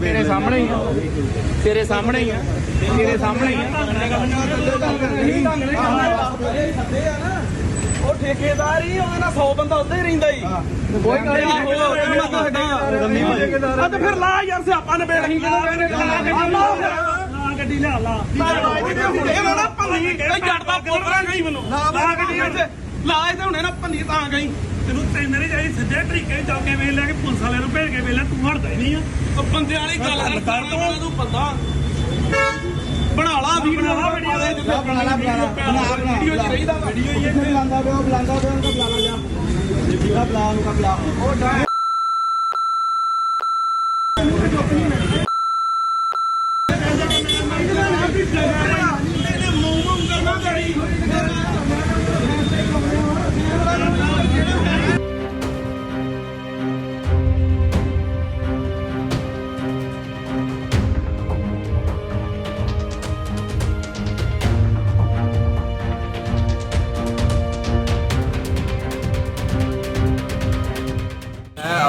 ਤੇਰੇ ਸਾਹਮਣੇ ਹੀ ਆ। ਤੇਰੇ ਸਾਹਮਣੇ ਹੀ ਆ। ਤੇਰੇ ਸਾਹਮਣੇ ਹੀ ਆ। ਉਹ ਠੇਕੇਦਾਰ ਹੀ ਉਹਦੇ ਨਾਲ 100 ਬੰਦਾ ਹੀ ਰਹਿੰਦਾ ਹੀ। ਕੋਈ ਗੱਲ ਨਹੀਂ ਆ ਤੇ ਫਿਰ ਲਾ ਯਾਰ ਸਿਆਪਾ ਨੇ? ਬੇੜ ਗੱਡੀ ਲਿਆ ਲਾ। ਇਹ ਨਾ ਪੰਨੀ ਇਹ ਜੱਟ ਦਾ ਪੁੱਤਰਾ ਨਹੀਂ ਮੈਨੂੰ। ਲਾ ਗੱਡੀ ਲਾ ਇੱਥੇ ਹੁਣੇ ਨਾ ਪੰਨੀ ਤਾਂ ਗਈ। ਤੈਨੂੰ ਤੈਨੂੰ ਨਹੀਂ ਚਾਹੀਦੀ ਸਿੱਧੇ ਤਰੀਕੇ ਜਾ ਕੇ ਵੇਖ ਲੈ ਕੇ ਪੁਲਿਸ ਵਾਲਿਆਂ ਨੂੰ ਭੇਜ ਕੇ ਵੇਖ ਲੈ ਤੂੰ ਹਟਦਾ ਹੀ ਨਹੀਂ ਆ। ਉਹ ਬੰਦੇ ਵਾਲੀ ਗੱਲ ਕਰ ਤੂੰ ਬੰਦਾ। ਬਣਾ ਲਾ ਵੀਡੀਓ ਬਣਾ ਲਾ ਵੀਡੀਓ। ਬਣਾ ਲਾ ਬਣਾ ਲਾ ਵੀਡੀਓ ਚ ਰਹੀਦਾ ਵੀਡੀਓ ਹੀ ਹੈ। ਬੁਲਾਉਂਦਾ ਪਿਆ ਬੁਲਾਉਂਦਾ ਪਿਆ ਉਹਨੂੰ ਬੁਲਾਣਾ ਜਾ ਜਿਹੜਾ ਬੁਲਾ ਕਾ ਬੁਲਾ ਮੈਂ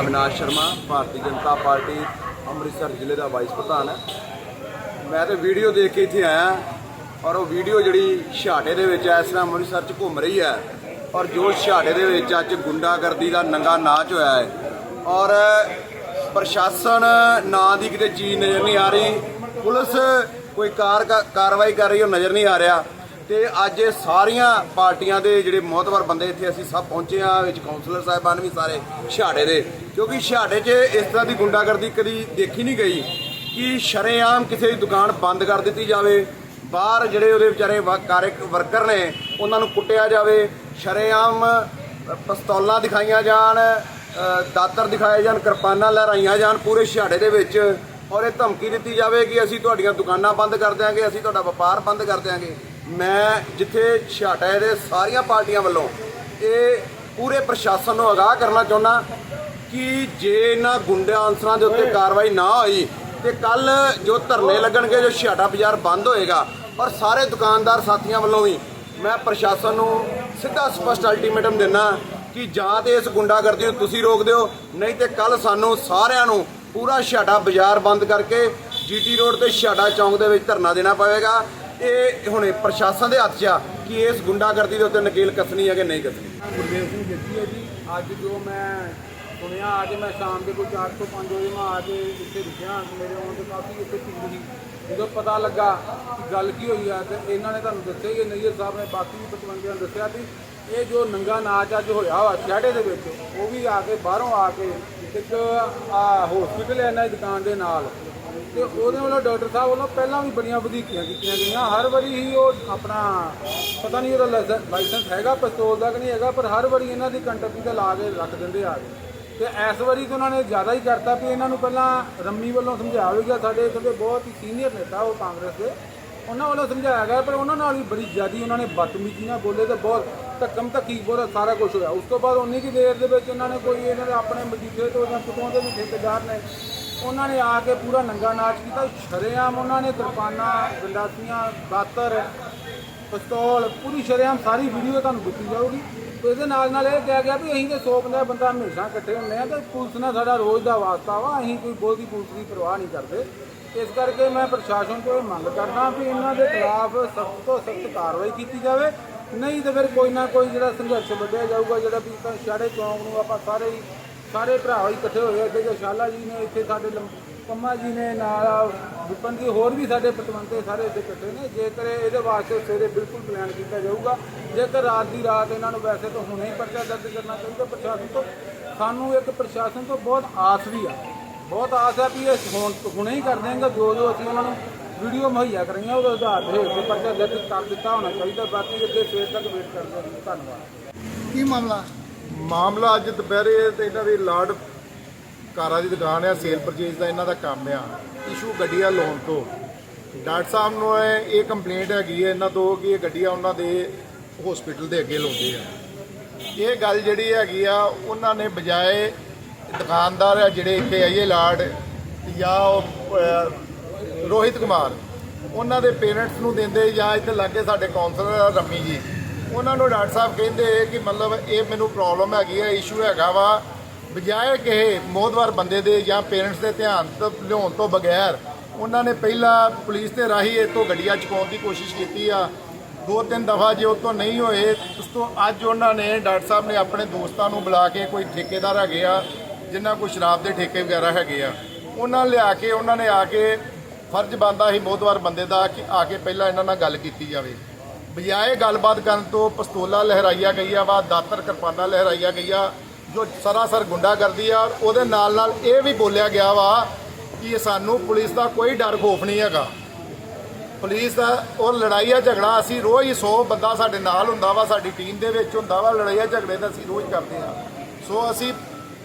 ਅਵਿਨਾਸ਼ ਸ਼ਰਮਾ, ਭਾਰਤੀ ਜਨਤਾ ਪਾਰਟੀ, ਅੰਮ੍ਰਿਤਸਰ ਜ਼ਿਲ੍ਹੇ ਦਾ ਵਾਈਸ ਪ੍ਰਧਾਨ ਹੈ। ਮੈਂ ਤੇ ਵੀਡੀਓ ਦੇਖ ਕੇ ਇੱਥੇ ਆਇਆ ਔਰ ਉਹ ਵੀਡੀਓ ਜਿਹੜੀ ਛਾਟੇ ਦੇ ਵਿੱਚ ਇਸ ਤਰ੍ਹਾਂ ਅੰਮ੍ਰਿਤਸਰ 'ਚ ਘੁੰਮ ਰਹੀ ਹੈ ਔਰ ਜੋ ਛਾਟੇ ਦੇ ਵਿੱਚ ਅੱਜ ਗੁੰਡਾਗਰਦੀ ਦਾ ਨੰਗਾ ਨਾਚ ਹੋਇਆ ਹੈ ਔਰ ਪ੍ਰਸ਼ਾਸਨ ਨਾਂ ਦੀ ਕਿਤੇ ਚੀਜ਼ ਨਜ਼ਰ ਨਹੀਂ ਆ ਰਹੀ, ਪੁਲਿਸ ਕੋਈ ਕਾਰ ਕਾਰਵਾਈ ਕਰ ਰਹੀ, ਉਹ ਨਜ਼ਰ ਨਹੀਂ ਆ ਰਿਹਾ। ਤੇ ਅੱਜ ਇਹ ਸਾਰੀਆਂ ਪਾਰਟੀਆਂ ਦੇ ਜਿਹੜੇ ਮੋਹਤਵਰ ਬੰਦੇ ਇੱਥੇ ਅਸੀਂ ਸਭ ਪਹੁੰਚੇ ਆ ਵਿੱਚ ਕਾਉਂਸਲਰ ਸਾਹਿਬਾਨ ਵੀ ਸਾਰੇ ਛਾੜੇ ਦੇ। ਕਿਉਂਕਿ ਛਾੜੇ 'ਚ ਇਸ ਤਰ੍ਹਾਂ ਦੀ ਗੁੰਡਾਗਰਦੀ ਕਦੀ ਦੇਖੀ ਨਹੀਂ ਗਈ ਕਿ ਸ਼ਰੇਆਮ ਕਿਸੇ ਦੀ ਦੁਕਾਨ ਬੰਦ ਕਰ ਦਿੱਤੀ ਜਾਵੇ ਬਾਹਰ ਜਿਹੜੇ ਉਹਦੇ ਵਿਚਾਰੇ ਵ- ਕਾਰਕ ਵਰਕਰ ਨੇ ਉਹਨਾਂ ਨੂੰ ਕੁੱਟਿਆ ਜਾਵੇ ਸ਼ਰੇਆਮ ਅ, ਪਿਸਤੌਲਾਂ ਦਿਖਾਈਆਂ ਜਾਣ ਦਾਤਰ ਦਿਖਾਏ ਜਾਣ ਕਿਰਪਾਨਾਂ ਲਹਿਰਾਈਆਂ ਜਾਣ ਪੂਰੇ ਛਾੜੇ ਦੇ ਵਿੱਚ ਔਰ ਇਹ ਧਮਕੀ ਦਿੱਤੀ ਜਾਵੇ ਕਿ ਅਸੀਂ ਤੁਹਾਡੀਆਂ ਦੁਕਾਨਾਂ ਬੰਦ ਕਰ ਦਿਆਂਗੇ ਅਸੀਂ ਤੁਹਾਡਾ ਵਪਾਰ ਬੰਦ ਕਰ ਦਿਆਂਗੇ। ਮੈਂ ਜਿੱਥੇ ਛਾਟਾ ਦੇ ਸਾਰੀਆਂ ਪਾਰਟੀਆਂ ਵੱਲੋਂ ਇਹ ਪੂਰੇ ਪ੍ਰਸ਼ਾਸਨ ਨੂੰ ਅਗਾਹ ਕਰਨਾ ਚਾਹੁੰਦਾ ਕਿ ਜੇ ਇਹਨਾਂ ਗੁੰਡਿਆਂ ਅਨਸਰਾਂ ਦੇ ਉੱਤੇ ਕਾਰਵਾਈ ਨਾ ਹੋਈ ਤੇ ਕੱਲ ਜੋ ਧਰਨੇ ਲੱਗਣਗੇ ਜੋ ਛਾਟਾ ਬਾਜ਼ਾਰ ਬੰਦ ਹੋਏਗਾ ਔਰ ਸਾਰੇ ਦੁਕਾਨਦਾਰ ਸਾਥੀਆਂ ਵੱਲੋਂ ਵੀ ਮੈਂ ਪ੍ਰਸ਼ਾਸਨ ਨੂੰ ਸਿੱਧਾ ਸਪਸ਼ਟ ਅਲਟੀਮੇਟਮ ਦਿੰਦਾ ਕਿ ਜਾਂ ਤੇ ਇਸ ਗੁੰਡਾਗਰਦੀ ਨੂੰ ਤੁਸੀਂ ਰੋਕ ਦਿਓ ਨਹੀਂ ਤੇ ਕੱਲ ਸਾਨੂੰ ਸਾਰਿਆਂ ਨੂੰ ਪੂਰਾ ਛਾਟਾ ਬਾਜ਼ਾਰ ਬੰਦ ਕਰਕੇ ਜੀਟੀ ਰੋਡ ਤੇ ਛਾਟਾ ਚੌਂਕ ਦੇ ਵਿੱਚ ਧਰਨਾ ਦੇਣਾ ਪਵੇਗਾ। ਇਹ ਹੁਣੇ ਪ੍ਰਸ਼ਾਸਨ ਦੇ ਹੱਥ 'ਚ ਆ ਕਿ ਇਸ ਗੁੰਡਾਗਰਦੀ ਦੇ ਉੱਤੇ ਨਕੇਲ ਕੱਸਣੀ ਹੈ ਕਿ ਨਹੀਂ ਕੱਸਣੀ? ਗੁਰਦੇਵ ਸਿੰਘ ਜੱਟੀ ਹੈ ਜੀ, ਅੱਜ ਜੋ ਮੈਂ ਸੁਣਿਆ, ਅੱਜ ਮੈਂ ਸ਼ਾਮ ਦੇ ਕੋਈ 4 ਤੋਂ 5 ਵਜੇ ਮੈਂ ਆ ਕੇ ਇੱਥੇ ਰੁਕਿਆ, ਮੇਰੇ ਆਉਣ ਤੋਂ ਕਾਫੀ ਇੱਥੇ ਭੀੜ ਸੀ। ਜਦੋਂ ਪਤਾ ਲੱਗਾ ਕਿ ਗੱਲ ਕੀ ਹੋਈ ਆ, ਤੇ ਇਹਨਾਂ ਨੇ ਤੁਹਾਨੂੰ ਦੱਸਿਆ ਕਿ ਨਈਅਰ ਸਾਹਿਬ ਨੇ ਬਾਕੀ ਵੀ ਪਤਵੰਤਿਆਂ ਨੂੰ ਦੱਸਿਆ ਵੀ ਇਹ ਜੋ ਨੰਗਾ ਨਾਚ ਅੱਜ ਹੋਇਆ ਵਾ ਛਾੜੇ ਦੇ ਵਿੱਚ, ਉਹ ਵੀ ਆ ਕੇ ਬਾਹਰੋਂ ਆ ਕੇ ਇੱਕ ਹਸਪੀਟਲ ਹੈ ਇਹਨਾਂ ਦੀ ਦੁਕਾਨ ਦੇ ਨਾਲ। ਤੇ ਉਹਦੇ ਵੱਲੋਂ ਡਾਕਟਰ ਸਾਹਿਬ ਵੱਲੋਂ ਪਹਿਲਾਂ ਵੀ ਬੜੀਆਂ ਵਧੀਕੀਆਂ ਕੀਤੀਆਂ ਗਈਆਂ। ਹਰ ਵਾਰੀ ਹੀ ਉਹ ਆਪਣਾ, ਪਤਾ ਨਹੀਂ ਉਹਦਾ ਲਾਇਸੈਂਸ- ਲਾਇਸੈਂਸ ਹੈਗਾ, ਪਿਸਤੌਲ ਦਾ ਕਿ ਨਹੀਂ ਹੈਗਾ, ਪਰ ਹਰ ਵਾਰੀ ਇਹਨਾਂ ਦੀ ਕੰਟਰਪੀ ਤੇ ਲਾ ਕੇ ਰੱਖ ਦਿੰਦੇ ਆ। ਗਏ ਤੇ ਇਸ ਵਾਰੀ ਤਾਂ ਉਹਨਾਂ ਨੇ ਜ਼ਿਆਦਾ ਹੀ ਕਰਤਾ ਵੀ ਇਹਨਾਂ ਨੂੰ ਪਹਿਲਾਂ ਰੰਮੀ ਵੱਲੋਂ ਸਮਝਾਇਆ ਵੀ ਗਿਆ ਸਾਡੇ ਇੱਥੇ ਦੇ ਬਹੁਤ ਹੀ ਸੀਨੀਅਰ ਨੇਤਾ ਉਹ ਕਾਂਗਰਸ ਦੇ। ਉਹਨਾਂ ਵੱਲੋਂ ਸਮਝਾਇਆ ਗਿਆ, ਪਰ ਉਹਨਾਂ ਨਾਲ ਵੀ ਬੜੀ ਜ਼ਿਆਦੀ ਉਹਨਾਂ ਨੇ ਬਦਤਮੀਜ਼ੀ ਨਾਲ ਬੋਲੇ ਤੇ ਬਹੁਤ ਧੱਕਮ ਧੱਕੀ ਬਹੁਤ ਸਾਰਾ ਕੁਝ ਹੋਇਆ। ਉਸ ਤੋਂ ਬਾਅਦ ਉਨੀ ਕੀ ਦੇਰ ਦੇ ਵਿੱਚ ਇਹਨਾਂ ਨੇ ਕੋਈ ਇਹਨਾਂ ਦੇ ਆਪਣੇ ਮਜੀਠੇ ਤੋਂ ਜਾਂ ਕਿਤੋਂ ਦੇ ਵੀ ਠੇਕੇਦਾਰ ਨੇ ਉਹਨਾਂ ਨੇ ਆ ਕੇ ਪੂਰਾ ਨੰਗਾ ਨਾਚ ਕੀਤਾ। ਸ਼ਰੇਆਮ ਉਹਨਾਂ ਨੇ ਕਿਰਪਾਨਾਂ, ਗੰਡਾਸੀਆਂ, ਦਾਤਰ, ਪਿਸਤੌਲ, ਪੂਰੀ ਸ਼ਰੇਆਮ ਸਾਰੀ ਵੀਡੀਓ ਤੁਹਾਨੂੰ ਦਿੱਤੀ ਜਾਊਗੀ। ਇਹਦੇ ਨਾਲ ਨਾਲ ਇਹ ਕਿਹਾ ਗਿਆ ਵੀ ਅਸੀਂ ਤੇ 100 ਬੰਦਾ ਬੰਦਾ ਹਮੇਸ਼ਾ ਇਕੱਠੇ ਹੁੰਦੇ ਆ ਤੇ ਪੁਲਿਸ ਨਾਲ ਸਾਡਾ ਰੋਜ਼ ਦਾ ਵਾਸਤਾ ਵਾ, ਅਸੀਂ ਕੋਈ ਬਹੁਤੀ ਪੁਲਿਸ ਦੀ ਪਰਵਾਹ ਨਹੀਂ ਕਰਦੇ। ਇਸ ਕਰਕੇ ਮੈਂ ਪ੍ਰਸ਼ਾਸਨ ਤੋਂ ਇਹ ਮੰਗ ਕਰਦਾ ਵੀ ਇਹਨਾਂ ਦੇ ਖਿਲਾਫ ਸਖਤ ਤੋਂ ਸਖਤ ਕਾਰਵਾਈ ਕੀਤੀ ਜਾਵੇ। ਨਹੀਂ ਤਾਂ ਫਿਰ ਕੋਈ ਨਾ ਕੋਈ ਜਿਹੜਾ ਸੰਘਰਸ਼ ਵੱਢਿਆ ਜਾਊਗਾ, ਜਿਹੜਾ ਵੀ ਤਾਂ ਸ਼ਾੜੇ ਚੌਂਕ ਨੂੰ ਆਪਾਂ ਸਾਰੇ ਹੀ ਸਾਰੇ ਭਰਾ ਇਕੱਠੇ ਹੋਏ ਇੱਥੇ ਜੋ ਸ਼ਾਲਾ ਜੀ ਨੇ ਇੱਥੇ ਸਾਡੇ ਲੰਮ- ਪੰਮਾ ਜੀ ਨੇ ਨਾਲ ਵਿਪਨ ਜੀ, ਹੋਰ ਵੀ ਸਾਡੇ ਪਤਵੰਤੇ ਸਾਰੇ ਇੱਥੇ ਇਕੱਠੇ ਨੇ। ਜੇਕਰ ਇਹਦੇ ਵਾਸਤੇ ਸਵੇਰੇ ਬਿਲਕੁਲ ਪਲਾਨ ਕੀਤਾ ਜਾਊਗਾ, ਜੇਕਰ ਰਾਤ ਦੀ ਰਾਤ ਇਹਨਾਂ ਨੂੰ ਵੈਸੇ ਤਾਂ ਹੁਣੇ ਹੀ ਪਰਚਾ ਦਰਜ ਕਰਨਾ ਚਾਹੀਦਾ ਪ੍ਰਸ਼ਾਸਨ ਤੋਂ, ਸਾਨੂੰ ਇੱਕ ਪ੍ਰਸ਼ਾਸਨ ਤੋਂ ਬਹੁਤ ਆਸ ਵੀ ਆ। ਬਹੁਤ ਆਸ ਆ ਵੀ ਇਹ ਹੁਣ ਹੁਣੇ ਹੀ ਕਰ ਦੇਣਗੇ, ਜੋ ਜੋ ਅਸੀਂ ਉਹਨਾਂ ਨੂੰ ਵੀਡੀਓ ਮੁਹੱਈਆ ਕਰਾਈਆਂ, ਉਹਦੇ ਆਧਾਰ ਤੇ ਹੇਠ ਪਰਚਾ ਦਰਜ ਕਰ ਦਿੱਤਾ ਹੋਣਾ ਚਾਹੀਦਾ, ਬਾਕੀ ਅੱਗੇ ਸਵੇਰ ਤੱਕ ਵੇਟ ਕਰਦੇ ਹਾਂ। ਧੰਨਵਾਦ। ਕੀ ਮਾਮਲਾ? ਮਾਮਲਾ ਅੱਜ ਦੁਪਹਿਰੇ ਤੇ ਇਹਨਾਂ ਦੀ ਲਾਡ ਕਾਰਾਂ ਦੀ ਦੁਕਾਨ ਆ, ਸੇਲ ਪਰਚੇਜ਼ ਦਾ ਇਹਨਾਂ ਦਾ ਕੰਮ ਆ। ਇਸ਼ੂ ਗੱਡੀਆਂ ਲੋਨ ਤੋਂ। ਡਾਕਟਰ ਸਾਹਿਬ ਨੂੰ ਇਹ ਕੰਪਲੇਂਟ ਹੈਗੀ ਹੈ ਇਹਨਾਂ ਤੋਂ ਕਿ ਇਹ ਗੱਡੀਆਂ ਉਹਨਾਂ ਦੇ ਹਸਪੀਟਲ ਦੇ ਅੱਗੇ ਲਾਉਂਦੇ ਆ। ਇਹ ਗੱਲ ਜਿਹੜੀ ਹੈਗੀ ਆ, ਉਹਨਾਂ ਨੇ ਬਜਾਏ ਦੁਕਾਨਦਾਰ ਆ ਜਿਹੜੇ ਇੱਥੇ ਆਈਏ ਲਾਡ ਜਾਂ ਉਹ ਰੋਹਿਤ ਕੁਮਾਰ, ਉਹਨਾਂ ਦੇ ਪੇਰੈਂਟਸ ਨੂੰ ਦਿੰਦੇ ਜਾਂ ਇੱਥੇ ਲਾਗੇ ਸਾਡੇ ਕਾਉਂਸਲਰ ਆ ਰੰਮੀ ਜੀ। ਉਹਨਾਂ ਨੂੰ ਡਾਕਟਰ ਸਾਹਿਬ ਕਹਿੰਦੇ ਕਿ ਮਤਲਬ ਇਹ ਮੈਨੂੰ ਪ੍ਰੋਬਲਮ ਹੈਗੀ ਹੈ ਇਸ਼ੂ ਹੈਗਾ ਵਾ। ਬਜਾਏ ਕਿਸੇ ਮੋਦਵਾਰ ਬੰਦੇ ਦੇ ਜਾਂ ਪੇਰੈਂਟਸ ਦੇ ਧਿਆਨ ਤੋਂ ਲਿਆਉਣ ਤੋਂ ਬਗੈਰ ਉਹਨਾਂ ਨੇ ਪਹਿਲਾਂ ਪੁਲਿਸ ਦੇ ਰਾਹੀਂ ਇਹ ਗੱਡੀਆਂ ਚੁਕਾਉਣ ਦੀ ਕੋਸ਼ਿਸ਼ ਕੀਤੀ ਆ। ਦੋ ਤਿੰਨ ਦਫਾ ਜੇ ਉਹ ਤੋਂ ਨਹੀਂ ਹੋਏ, ਉਸ ਤੋਂ ਅੱਜ ਉਹਨਾਂ ਨੇ ਡਾਕਟਰ ਸਾਹਿਬ ਨੇ ਆਪਣੇ ਦੋਸਤਾਂ ਨੂੰ ਬੁਲਾ ਕੇ ਕੋਈ ਠੇਕੇਦਾਰ ਹੈਗੇ ਆ, ਜਿਨ੍ਹਾਂ ਕੋਈ ਸ਼ਰਾਬ ਦੇ ਠੇਕੇ ਵਗੈਰਾ ਹੈਗੇ ਆ। ਉਹਨਾਂ ਲਿਆ ਕੇ, ਉਹਨਾਂ ਨੇ ਆ ਕੇ ਫਰਜ਼ ਬੰਦਾ ਸੀ ਮੋਦਵਾਰ ਬੰਦੇ ਦਾ ਕਿ ਆ ਕੇ ਪਹਿਲਾਂ ਇਹਨਾਂ ਨਾਲ ਗੱਲ ਕੀਤੀ ਜਾਵੇ। ਬਜਾਏ ਗੱਲਬਾਤ ਕਰਨ ਤੋਂ ਪਿਸਤੌਲਾਂ ਲਹਿਰਾਈਆਂ ਗਈਆਂ ਵਾ, ਦਾਤਰ ਕਿਰਪਾਨਾਂ ਲਹਿਰਾਈਆਂ ਗਈਆਂ, ਜੋ ਸਰਾਸਰ ਗੁੰਡਾਗਰਦੀ ਆ, ਔਰ ਉਹਦੇ ਨਾਲ ਨਾਲ ਇਹ ਵੀ ਬੋਲਿਆ ਗਿਆ ਵਾ ਕਿ ਸਾਨੂੰ ਪੁਲਿਸ ਦਾ ਕੋਈ ਡਰ ਖੋਫ ਨਹੀਂ ਹੈਗਾ। ਪੁਲਿਸ ਦਾ ਉਹ ਲੜਾਈਆ ਝਗੜਾ ਅਸੀਂ ਰੋਜ਼ ਹੀ 100 ਬੰਦਾ ਸਾਡੇ ਨਾਲ ਹੁੰਦਾ ਵਾ, ਸਾਡੀ ਟੀਮ ਦੇ ਵਿੱਚ ਹੁੰਦਾ ਵਾ ਲੜਾਈਆ ਝਗੜੇ ਤਾਂ ਅਸੀਂ ਰੋਜ਼ ਕਰਦੇ ਆ। ਸੋ ਅਸੀਂ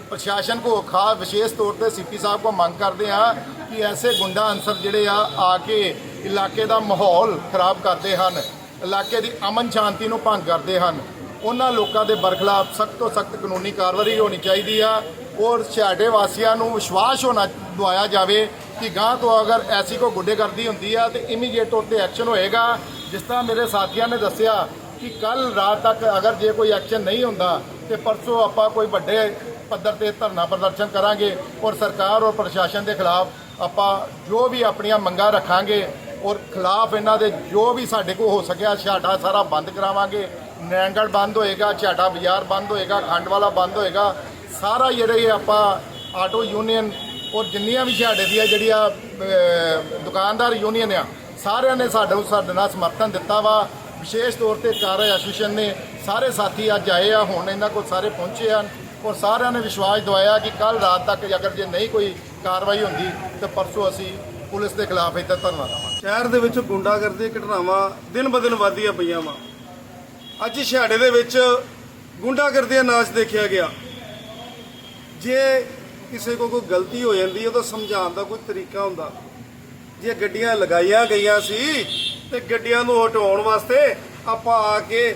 ਪ੍ਰਸ਼ਾਸਨ ਕੋ ਖਾ ਵਿਸ਼ੇਸ਼ ਤੌਰ ਤੇ ਸੀਪੀ ਸਾਹਿਬ ਕੋ ਮੰਗ ਕਰਦੇ ਆ ਕਿ ਐਸੇ ਗੁੰਡਾ ਅੰਸਰ ਜਿਹੜੇ ਆ ਆ ਕੇ ਇਲਾਕੇ ਦਾ ਮਾਹੌਲ ਖਰਾਬ ਕਰਦੇ ਹਨ। ਇਲਾਕੇ ਦੀ ਅਮਨ ਸ਼ਾਂਤੀ ਨੂੰ ਭੰਗ ਕਰਦੇ ਹਨ। ਉਹਨਾਂ ਲੋਕਾਂ ਦੇ ਬਰਖਲਾਫ ਸਖਤ ਤੋਂ ਸਖਤ ਕਾਨੂੰਨੀ ਕਾਰਵਾਈ ਹੋਣੀ ਚਾਹੀਦੀ ਆ। ਔਰ ਛਾੜੇ ਵਾਸੀਆਂ ਨੂੰ ਵਿਸ਼ਵਾਸ ਹੋਣਾ ਦਵਾਇਆ ਜਾਵੇ ਕਿ ਗਾਂ ਤੋਂ ਅਗਰ ਐਸੀ ਕੋ ਗੁੰਡੇਗਰਦੀ ਹੁੰਦੀ ਆ ਤੇ ਇਮੀਡੀਏਟ ਤੌਰ ਤੇ ਐਕਸ਼ਨ ਹੋਏਗਾ। ਜਿਸ ਤਰ੍ਹਾਂ ਮੇਰੇ ਸਾਥੀਆਂ ਨੇ ਦੱਸਿਆ ਕਿ ਕੱਲ ਰਾਤ ਤੱਕ ਅਗਰ ਜੇ ਕੋਈ ਐਕਸ਼ਨ ਨਹੀਂ ਹੁੰਦਾ ਤੇ ਪਰਸੋਂ ਆਪਾਂ ਕੋਈ ਵੱਡੇ ਪੱਧਰ ਤੇ ਧਰਨਾ ਪ੍ਰਦਰਸ਼ਨ ਕਰਾਂਗੇ। ਔਰ ਸਰਕਾਰ ਔਰ ਪ੍ਰਸ਼ਾਸਨ ਦੇ ਖਿਲਾਫ ਆਪਾਂ ਜੋ ਵੀ ਆਪਣੀਆਂ ਮੰਗਾਂ ਰੱਖਾਂਗੇ ਔਰ ਖਿਲਾਫ ਇਹਨਾਂ ਦੇ ਜੋ ਵੀ ਸਾਡੇ ਕੋਲ ਹੋ ਸਕਿਆ ਛਾਟਾ ਸਾਰਾ ਬੰਦ ਕਰਾਵਾਂਗੇ। ਨੈਂਗਲ ਬੰਦ ਹੋਏਗਾ ਛਾਟਾ ਬਾਜ਼ਾਰ ਬੰਦ ਹੋਏਗਾ ਖੰਡ ਵਾਲਾ ਬੰਦ ਹੋਏਗਾ। ਸਾਰਾ ਜਿਹੜੇ ਆਪਾਂ ਆਟੋ ਯੂਨੀਅਨ ਔਰ ਜਿੰਨੀਆਂ ਵੀ ਛਾੜੇ ਦੀਆਂ ਜਿਹੜੀਆਂ ਦੁਕਾਨਦਾਰ ਯੂਨੀਅਨ ਆ, ਸਾਰਿਆਂ ਨੇ ਸਾਡੇ ਸਾਡੇ ਨਾਲ ਸਮਰਥਨ ਦਿੱਤਾ ਵਾ। ਵਿਸ਼ੇਸ਼ ਤੌਰ ਤੇ ਕਾਰ ਐਸੋਸੀਏਸ਼ਨ ਨੇ। ਸਾਰੇ ਸਾਥੀ ਅੱਜ ਆਏ ਆ, ਹੁਣ ਇਹਨਾਂ ਕੋਲ ਸਾਰੇ ਪਹੁੰਚੇ ਹਨ ਔਰ ਸਾਰਿਆਂ ਨੇ ਵਿਸ਼ਵਾਸ ਦਵਾਇਆ ਕਿ ਕੱਲ ਰਾਤ ਤੱਕ ਅਗਰ ਜੇ ਨਹੀਂ ਕੋਈ ਕਾਰਵਾਈ ਹੁੰਦੀ, ਤਾਂ ਪਰਸੋਂ ਅਸੀਂ ਪੁਲਿਸ ਦੇ ਖਿਲਾਫ ਇੱਥੇ ਧਰਨਾ ਦੇਵਾਂਗੇ ਸ਼ਹਿਰ ਦੇ ਵਿੱਚ ਗੁੰਡਾਗਰਦੀ ਦੀਆਂ ਘਟਨਾਵਾਂ ਦਿਨ ਬ ਦਿਨ ਵਧਦੀਆਂ ਪਈਆਂ ਵਾ। ਅੱਜ ਛਾੜੇ ਦੇ ਵਿੱਚ ਗੁੰਡਾਗਰਦੀ ਦਾ ਨਾਚ ਦੇਖਿਆ ਗਿਆ। ਜੇ ਕਿਸੇ ਕੋ ਕੋਈ ਗਲਤੀ ਹੋ ਜਾਂਦੀ ਹੈ ਤਾਂ ਸਮਝਾਉਣ ਦਾ ਕੋਈ ਤਰੀਕਾ ਹੁੰਦਾ। ਜੇ ਗੱਡੀਆਂ ਲਗਾਈਆਂ ਗਈਆਂ ਸੀ, ਤੇ ਗੱਡੀਆਂ ਨੂੰ ਹਟਾਉਣ ਵਾਸਤੇ ਆਪਾਂ ਆ ਕੇ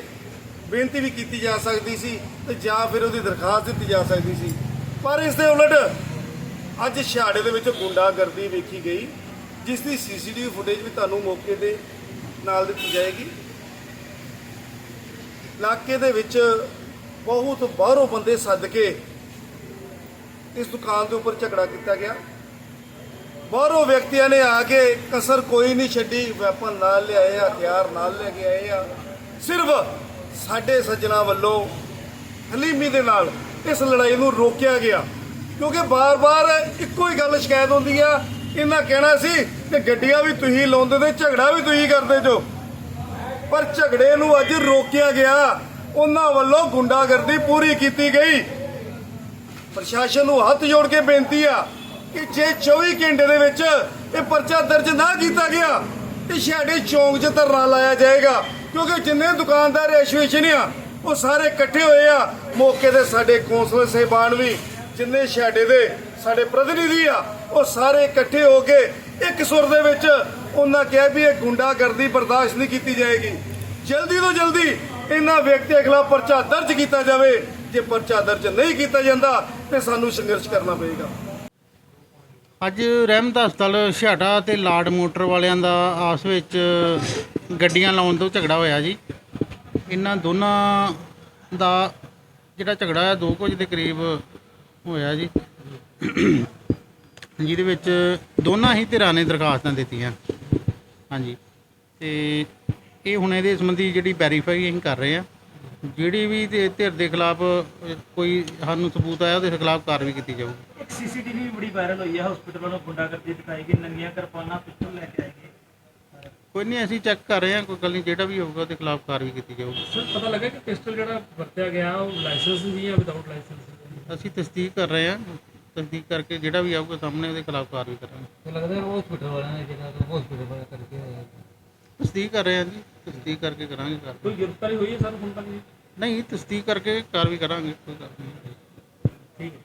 ਬੇਨਤੀ ਵੀ ਕੀਤੀ ਜਾ ਸਕਦੀ ਸੀ, ਤੇ ਜਾਂ ਫਿਰ ਉਹਦੀ ਦਰਖਾਸਤ ਦਿੱਤੀ ਜਾ ਸਕਦੀ ਸੀ। ਪਰ ਇਸ ਦੇ ਉਲਟ ਅੱਜ ਛਾੜੇ ਦੇ ਵਿੱਚ ਗੁੰਡਾਗਰਦੀ ਵੇਖੀ ਗਈ। ਜਿਸ ਦੀ ਸੀਸੀਟੀਵੀ ਫੁਟੇਜ ਵੀ ਤੁਹਾਨੂੰ ਮੌਕੇ ਤੇ ਨਾਲ ਦਿੱਤੀ ਜਾਏਗੀ। ਇਲਾਕੇ ਦੇ ਵਿੱਚ ਬਹੁਤ ਬਾਹਰੋਂ ਬੰਦੇ ਸੱਦ ਕੇ ਇਸ ਦੁਕਾਨ ਦੇ ਉੱਪਰ ਝਗੜਾ ਕੀਤਾ ਗਿਆ। ਬਾਹਰੋਂ ਵਿਅਕਤੀਆਂ ਨੇ ਆ ਕੇ ਕਸਰ ਕੋਈ ਨਹੀਂ ਛੱਡੀ ਵੈਪਨ ਨਾਲ ਲਿਆਏ ਆ, ਹਥਿਆਰ ਨਾਲ ਲੈ ਕੇ ਆਏ ਆ। ਸਿਰਫ ਸਾਡੇ ਸੱਜਣਾ ਵੱਲੋਂ ਹਲੀਮੀ ਦੇ ਨਾਲ ਇਸ ਲੜਾਈ ਨੂੰ ਰੋਕਿਆ ਗਿਆ ਕਿਉਂਕਿ ਬਾਰ-ਬਾਰ ਇੱਕੋ ਹੀ ਗੱਲ ਸ਼ਿਕਾਇਤ ਹੁੰਦੀ ਆ ਇਹਨਾਂ ਕਹਿਣਾ ਸੀ ਕਿ ਗੱਡੀਆਂ ਵੀ ਤੁਸੀਂ ਲਾਉਂਦੇ ਤੇ ਝਗੜਾ ਵੀ ਤੁਸੀਂ ਕਰਦੇ ਜੋ। ਪਰ ਝਗੜੇ ਨੂੰ ਅੱਜ ਰੋਕਿਆ ਗਿਆ। ਉਹਨਾਂ ਵੱਲੋਂ ਗੁੰਡਾਗਰਦੀ ਪੂਰੀ ਕੀਤੀ ਗਈ। ਪ੍ਰਸ਼ਾਸਨ ਨੂੰ ਹੱਥ ਜੋੜ ਕੇ ਬੇਨਤੀ ਆ ਕਿ ਜੇ 24 ਘੰਟੇ ਦੇ ਵਿੱਚ ਇਹ ਪਰਚਾ ਦਰਜ ਨਾ ਕੀਤਾ ਗਿਆ, ਤੇ ਸਾਡੇ ਚੌਂਕ 'ਚ ਧਰਨਾ ਲਾਇਆ ਜਾਏਗਾ। ਕਿਉਂਕਿ ਜਿੰਨੇ ਦੁਕਾਨਦਾਰ ਐਸੋਸੀਏਸ਼ਨ ਆ, ਉਹ ਸਾਰੇ ਇਕੱਠੇ ਹੋਏ ਆ। ਮੌਕੇ ਤੇ ਸਾਡੇ ਕੌਂਸਲਰ ਸਹਿਬਾਨ ਵੀ, ਜਿੰਨੇ ਸਾਡੇ ਦੇ ਸਾਡੇ ਪ੍ਰਤੀਨਿਧੀ ਆ, ਉਹ ਸਾਰੇ ਇਕੱਠੇ ਹੋ ਕੇ ਇੱਕ ਸੁਰ ਦੇ ਵਿੱਚ ਉਹਨਾਂ ਕਿਹਾ ਵੀ ਇਹ ਗੁੰਡਾਗਰਦੀ ਬਰਦਾਸ਼ਤ ਨਹੀਂ ਕੀਤੀ ਜਾਏਗੀ। ਜਲਦੀ ਤੋਂ ਜਲਦੀ ਇਹਨਾਂ ਵਿਅਕਤੀਆਂ ਖਿਲਾਫ ਪਰਚਾ ਦਰਜ ਕੀਤਾ ਜਾਵੇ। ਜੇ ਪਰਚਾ ਦਰਜ ਨਹੀਂ ਕੀਤਾ ਜਾਂਦਾ, ਤੇ ਸਾਨੂੰ ਸੰਘਰਸ਼ ਕਰਨਾ ਪਏਗਾ। ਅੱਜ ਰਹਿਮਤ ਹਸਪਤਾਲ ਛਾਟਾ ਤੇ ਲਾਡ ਮੋਟਰ ਵਾਲਿਆਂ ਦਾ ਆਪਸ ਵਿੱਚ ਗੱਡੀਆਂ ਲਾਉਣ ਤੋਂ ਝਗੜਾ ਹੋਇਆ ਜੀ। ਇਹਨਾਂ ਦੋਨਾਂ ਦਾ ਜਿਹੜਾ ਝਗੜਾ ਹੈ 2 ਕੁਝ ਦੇ ਕਰੀਬ ਹੋਇਆ ਜੀ। ਜਿਹਦੇ ਵਿੱਚ ਦੋਨਾਂ ਹੀ ਧਿਰਾਂ ਨੇ ਦਰਖਾਸਤਾਂ ਦਿੱਤੀਆਂ। ਹਾਂਜੀ। ਤੇ ਇਹ ਹੁਣ ਇਹਦੇ ਸੰਬੰਧੀ ਜਿਹੜੀ ਵੈਰੀਫਾਈ ਅਸੀਂ ਕਰ ਰਹੇ ਆ ਜਿਹੜੀ ਵੀ ਧਿ- ਧਿਰ ਦੇ ਖਿਲਾਫ ਕੋਈ ਸਾਨੂੰ ਸਬੂਤ ਆਇਆ ਉਹਦੇ ਖਿਲਾਫ ਕਾਰਵਾਈ ਕੀਤੀ ਜਾਊਗੀ। ਇੱਕ ਸੀਸੀਟੀਵੀ ਬੜੀ ਵਾਇਰਲ ਹੋਈ ਹੈ ਹਸਪੀਟਲ ਵੱਲੋਂ ਗੁੰਡਾਗਰਦੀ ਦਿਖਾਈ ਗਈ ਨੰਗੀਆਂ ਕਿਰਪਾਨਾਂ ਪਿਸਤੌਲ ਲੈ ਕੇ ਆਏ ਗਏ। ਕੋਈ ਨਹੀਂ ਅਸੀਂ ਚੈੱਕ ਕਰ ਰਹੇ ਹਾਂ ਕੋਈ ਗੱਲ ਨਹੀਂ ਜਿਹੜਾ ਵੀ ਹੋਊਗਾ ਉਹਦੇ ਖਿਲਾਫ ਕਾਰਵਾਈ ਕੀਤੀ ਜਾਊਗੀ। ਸਰ ਪਤਾ ਲੱਗਾ ਕਿ ਪਿਸਟਲ ਜਿਹੜਾ ਵਰਤਿਆ ਗਿਆ ਉਹ ਲਾਇਸੈਂਸ ਵੀ ਹੈ ਵਿਦਆਊਟ ਲਾਇਸੈਂਸ ਅਸੀਂ ਤਸਦੀਕ ਕਰ ਰਹੇ ਹਾਂ। ਤਸਦੀਕ ਕਰਕੇ ਜਿਹੜਾ ਵੀ ਆਊਗਾ ਸਾਹਮਣੇ ਉਹਦੇ ਖਿਲਾਫ ਕਾਰਵਾਈ ਕਰਾਂਗੇ। ਲੱਗਦਾ ਹੈ ਹਸਪੀਟਲ ਵਾਲਿਆਂ ਨੇ ਜਿਹੜਾ ਹਸਪੀਟਲ ਵਾਲਾ ਕਰਕੇ ਹੋਇਆ ਤਸਦੀਕ ਕਰ ਰਹੇ ਹਾਂ ਜੀ ਤਸਦੀਕ ਕਰਕੇ ਕਰਾਂਗੇ ਕਾਰਵਾਈ। ਕੋਈ ਗ੍ਰਿਫਤਾਰੀ ਹੋਈ ਹੈ ਸਰ ਹੁਣ ਤੱਕ ਜੀ? ਨਹੀਂ ਤਸਦੀਕ ਕਰਕੇ ਕਾਰਵਾਈ ਕਰਾਂਗੇ ਕੋਈ ਗੱਲ ਨਹੀਂ ਠੀਕ ਹੈ।